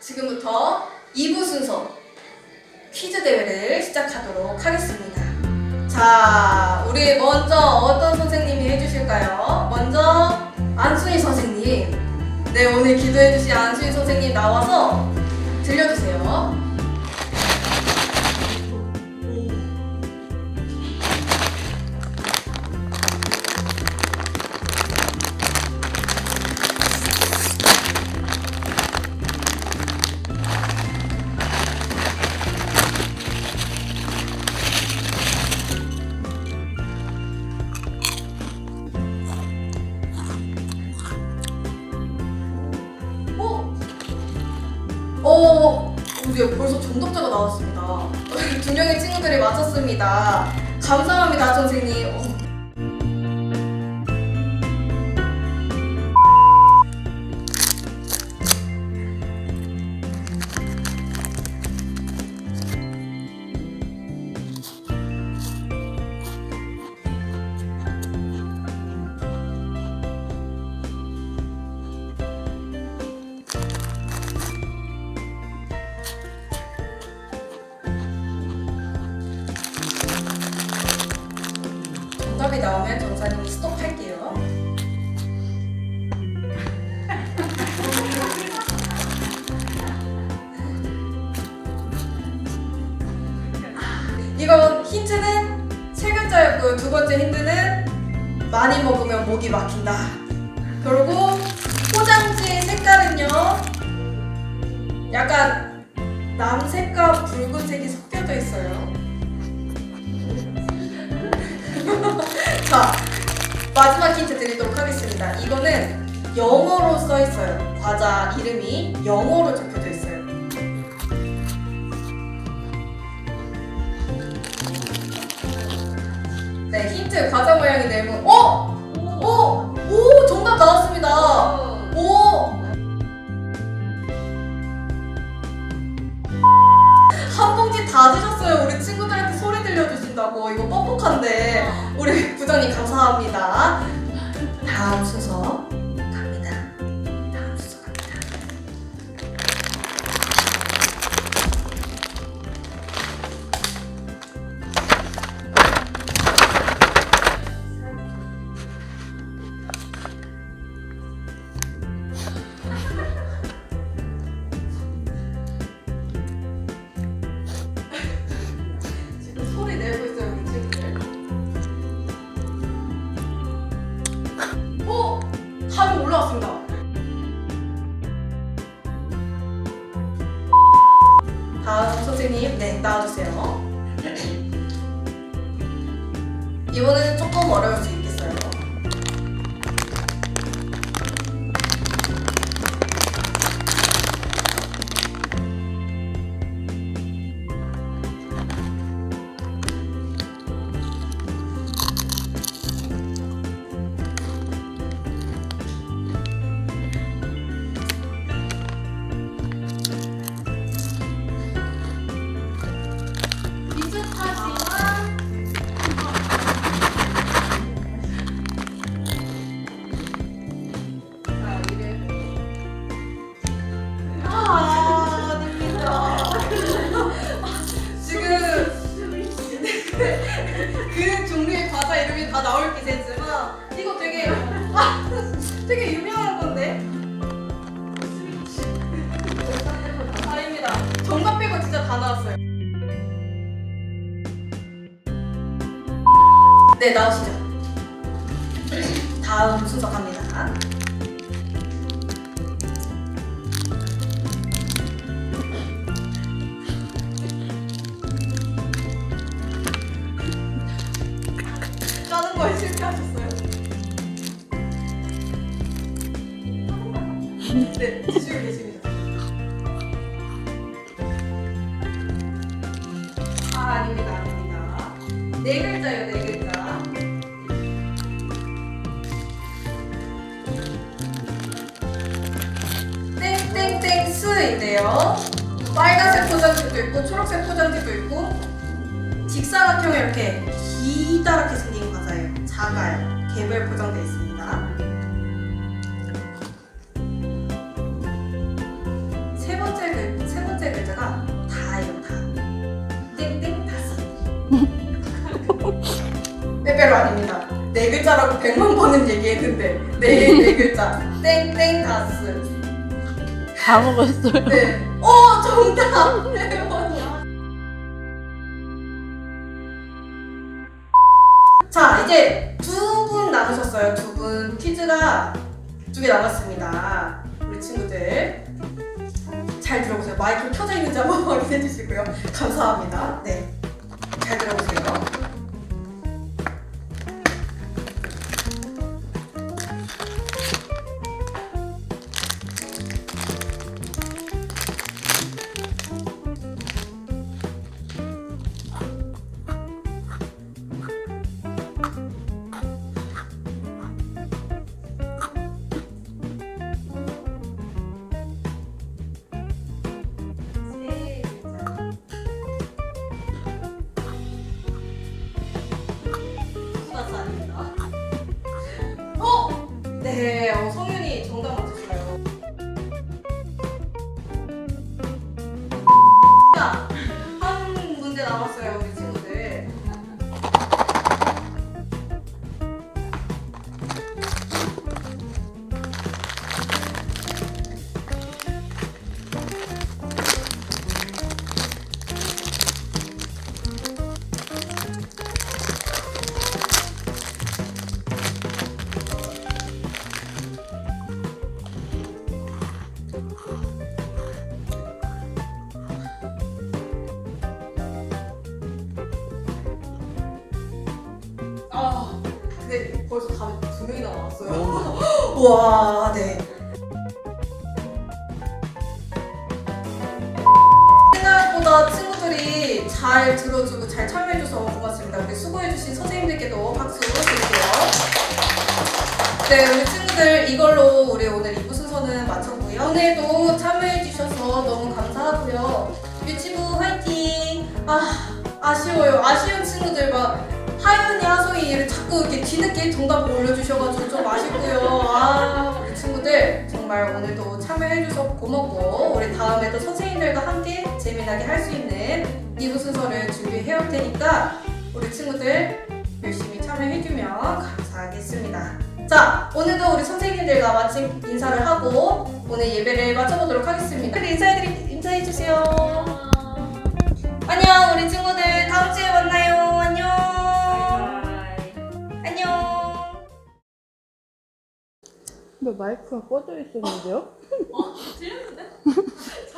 지금부터 2부 순서 퀴즈 대회를 시작하도록 하겠습니다. 자, 우리 먼저 어떤 선생님이 해주실까요? 먼저 안순희 선생님. 네, 오늘 기도해주신 안순희 선생님 나와서 들려주세요. 어, 이제 벌써 정답자가 나왔습니다. 두 명의 친구들이 맞췄습니다. 감사합니다, 선생님. 어. 정답이 나오면 전사님이 스톱할게요. 이건 힌트는 세 글자였고요. 두 번째 힌트는 많이 먹으면 목이 막힌다. 그리고 포장지의 색깔은요. 약간 남색과 붉은색이 섞여져 있어요. 자, 마지막 힌트 드리도록 하겠습니다. 이거는 영어로 써 있어요. 과자 이름이 영어로 적혀져 있어요. 네, 힌트 과자 모양이 네모. 다 드셨어요. 우리 친구들한테 소리 들려주신다고. 이거 뻑뻑한데. 우리 부장님 감사합니다. 다음 순서 다음 선생님, 네, 나와주세요. 이번에는 조금 어려울 수 있겠어요. 나왔어요. 네, 나오시죠. 다음 순서 갑니다. 짜는 거에 실패하셨어요. 네, 아, 아닙니다, 아닙니다. 네 글자요, 네 글자. 땡땡땡 스인데요. 빨간색 포장지도 있고 초록색 포장지도 있고 직사각형이 이렇게 기다랗게 생긴 과자예요. 작아요. 개별 포장되어 있습니다. 빼빼로 아닙니다. 네 글자라고 백만 번은 얘기했는데 네, 네 글자 땡땡 가스. 다 먹었어요. 네. 오 정답. 네 번이야. 자 이제 두 분 남으셨어요. 두 분 퀴즈가 두 개 남았습니다. 우리 친구들 잘 들어보세요. 마이크 켜져 있는지 한번 확인해 주시고요. 감사합니다. 네. 문제 벌써 답이 두 명이나 나왔어요. 와, 네. 생각보다 친구들이 잘 들어주고 잘 참여해줘서 고맙습니다. 우리 수고해주신 선생님들께도 박수 드릴게요. 네, 우리 친구들 이걸로 우리 오늘 2부 순서는 마쳤고요. 오늘도 참여해주셔서 너무 감사하고요. 유치부 화이팅! 아, 아쉬워요. 아쉬운 친구들 막 하윤이, 하소이를 자꾸 이렇게 뒤늦게 정답을 올려주셔가지고 좀 아쉽고요. 아, 우리 친구들 정말 오늘도 참여해주셔서 고맙고 우리 다음에도 선생님들과 함께 재미나게 할 수 있는 2부 순서를 준비해올 테니까 우리 친구들 열심히 참여해주면 감사하겠습니다. 자, 오늘도 우리 선생님들과 마침 인사를 하고 오늘 예배를 마쳐보도록 하겠습니다. 그래 인사해드리 인사해주세요. 안녕, 우리 친구들 다음 주에 마이크가 꺼져 있었는데요? 들렸는데?